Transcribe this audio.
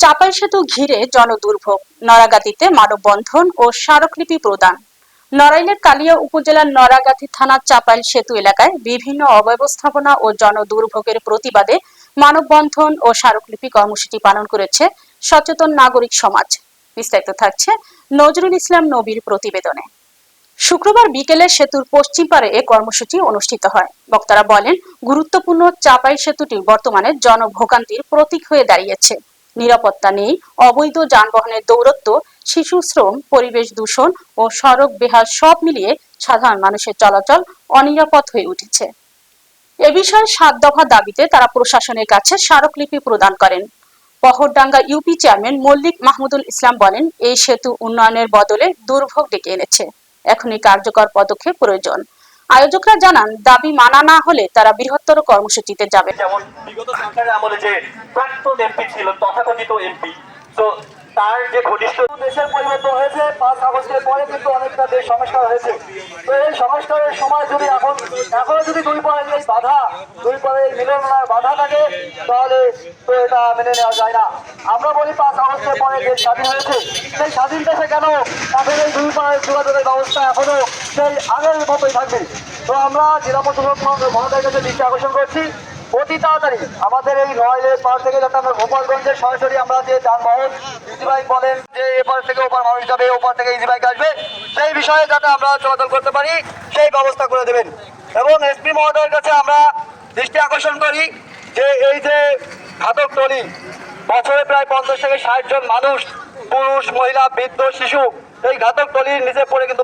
চাপাই সেতু ঘিরে জনদুর্ভোগ। নরাগাতিতে মানববন্ধন ও স্মারকলিপি প্রদান। নড়াইলের কালিয়া উপজেলার নরাগাতি থানার চাপাইল সেতু এলাকায় বিভিন্ন অব্যবস্থাপনা ও জনদুর্ভোগের প্রতিবাদে মানববন্ধন ও স্মারকলিপি কর্মসূচি পালন করেছে সচেতন নাগরিক সমাজ। বিস্তারিত থাকছে নজরুল ইসলাম নবীর প্রতিবেদনে। শুক্রবার বিকেলে সেতুর পশ্চিম পারে এ কর্মসূচি অনুষ্ঠিত হয়। বক্তারা বলেন, গুরুত্বপূর্ণ চাপাই সেতুটি বর্তমানে জনভোগান্তির প্রতীক হয়ে দাঁড়িয়েছে। নিরাপত্তা নেই, অবৈধ যানবাহনের দৌরত্ব, শিশু শ্রম, পরিবেশ দূষণ ও সড়ক বেহাল সব মিলিয়ে সাধারণ মানুষের চলাচল অনিরাপদ হয়ে উঠেছে। এ বিষয়ে সাত দফা দাবিতে তারা প্রশাসনের কাছে স্মারকলিপি প্রদান করেন। পহরডাঙ্গা ইউপি চেয়ারম্যান মল্লিক মাহমুদুল ইসলাম বলেন, এই সেতু উন্নয়নের বদলে দুর্ভোগ ডেকে এনেছে। এখনই কার্যকর পদক্ষেপ প্রয়োজন। আয়োজকরা জানান, দাবি মানা না হলে তারা বৃহত্তর কর্মসূচিতে যাবে। যেমন বিগত সরকারের আমলে যে প্রাক্তন এমপি ছিল, তথাকথিত এমপি তো তার যে ঘনিষ্ঠ দেশের পরিবর্তন হয়েছে, পাঁচ আগস্টের পরে কিন্তু দেশ সংস্কার হয়েছে, তো এই সংস্কারের সময় যদি এখন এখনও যদি দুই পরে এই বাধা, দুই পরে এই মিলনার বাধা থাকে, তাহলে তো এটা মেনে নেওয়া যায় না। আমরা বলি পাঁচ আগস্টের পরে দেশ স্বাধীন হয়েছে, সেই স্বাধীন দেশে কেন এখন এই দুই পাড়ের যোগাযোগের ব্যবস্থা এখনও সেই আগের মতোই থাকবে? তো আমরা জেলা প্রশাসক মহোদয়ের কাছে দৃষ্টি আকর্ষণ করছি। অতি তাড়াতাড়ি। আমাদের এই নয়লের পার থেকে যাতে আমরা গোপালগঞ্জের সরাসরি আমরা যে যানবাহন ইজি বাইক বলেন যে এপার থেকে ওপার মানুষ যাবে ওপার থেকে ইজি বাইক আসবে, সেই বিষয়ে যাতে আমরা চলাচল করতে পারি, সেই ব্যবস্থা করে দেবেন। এবং এসপি মহোদয়ের কাছে আমরা দৃষ্টি আকর্ষণ করি যে এই যে ঘাতক টলি, বছরে প্রায় পঞ্চাশ থেকে ষাট জন মানুষ, পুরুষ, মহিলা, বৃদ্ধ, শিশু, এই ঘাতক টলির নিচে পড়ে কিন্তু